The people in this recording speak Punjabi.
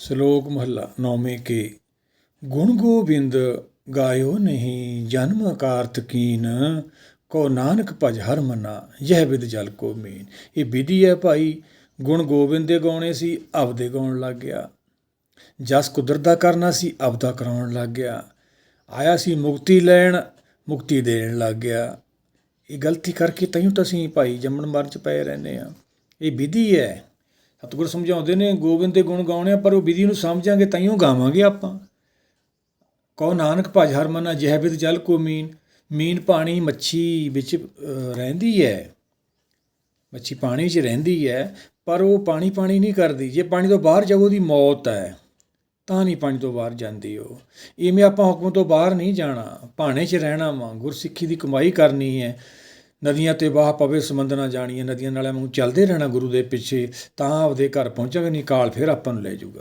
ਸ਼ਲੋਕ ਮਹੱਲਾ ਨੌਵੇਂ ਕੇ। ਗੁਣ ਗੋਬਿੰਦ ਗਾਇਓ ਨਹੀਂ, ਜਨਮ ਕਾਰਤ ਕੀਨ ਕੋ ਨਾਨਕ ਭਜ ਹਰ ਮਨਾ, ਯਹ ਵਿਦ ਜਲ ਕੋ ਮੀਨ। ਇਹ ਵਿਧੀ ਹੈ ਭਾਈ, ਗੁਣ ਗੋਬਿੰਦ ਦੇ ਗਾਉਣੇ ਸੀ ਆਪਦੇ ਗਾਉਣ ਲੱਗ ਗਿਆ। ਜਸ ਕੁਦਰਤ ਦਾ ਕਰਨਾ ਸੀ ਆਪਦਾ ਕਰਾਉਣ ਲੱਗ ਗਿਆ। ਆਇਆ ਸੀ ਮੁਕਤੀ ਲੈਣ, ਮੁਕਤੀ ਦੇਣ ਲੱਗ ਗਿਆ। ਇਹ ਗਲਤੀ ਕਰਕੇ ਤੈਨੂੰ ਤਾਂ ਅਸੀਂ ਭਾਈ ਜੰਮਣ ਮਰਨ ਚ ਪਏ ਰਹਿੰਦੇ ਆ ਇਹ ਵਿਧੀ ਹੈ। ਸਤਿਗੁਰ ਸਮਝਾਉਂਦੇ ਨੇ, ਗੋਬਿੰਦ ਦੇ ਗੁਣ ਗਾਉਣੇ ਆ, ਪਰ ਉਹ ਵਿਧੀ ਨੂੰ ਸਮਝਾਂਗੇ ਤੈਨੂੰ ਗਾਵਾਂਗੇ ਆਪਾਂ। ਕਹੋ ਨਾਨਕ ਭਜ ਹਰ ਮਨਾ, ਜਹ ਵਿਦ ਜਲ ਕੋ ਮੀਨ। ਮੀਨ ਪਾਣੀ ਮੱਛੀ ਵਿੱਚ ਰਹਿੰਦੀ ਹੈ ਮੱਛੀ ਪਾਣੀ 'ਚ ਰਹਿੰਦੀ ਹੈ ਪਰ ਉਹ ਪਾਣੀ ਪਾਣੀ ਨਹੀਂ ਕਰਦੀ। ਜੇ ਪਾਣੀ ਤੋਂ ਬਾਹਰ ਜਾਓ ਉਹਦੀ ਮੌਤ ਹੈ ਤਾਂ ਨਹੀਂ ਪਾਣੀ ਤੋਂ ਬਾਹਰ ਜਾਂਦੀ ਉਹ। ਇਵੇਂ ਆਪਾਂ ਹੁਕਮ ਤੋਂ ਬਾਹਰ ਨਹੀਂ ਜਾਣਾ। ਭਾਣੇ 'ਚ ਰਹਿਣਾ ਵਾ, ਗੁਰਸਿੱਖੀ ਦੀ ਕਮਾਈ ਕਰਨੀ ਹੈ ਨਦੀਆਂ ਤੇ ਵਾਹ ਪਵੇ, ਸਮੁੰਦਰ ਨਾ ਜਾਣੀਏ, ਨਦੀਆਂ ਨਾਲਿਆਂ ਵਾਂਗੂ ਚੱਲਦੇ ਰਹਿਣਾ ਗੁਰੂ ਦੇ ਪਿੱਛੇ, ਤਾਂ ਆਪਦੇ ਘਰ ਪਹੁੰਚਾਂਗੇ, ਨਹੀਂ ਕਾਲ ਫਿਰ ਆਪਾਂ ਨੂੰ ਲੈ ਜਾਊਗਾ।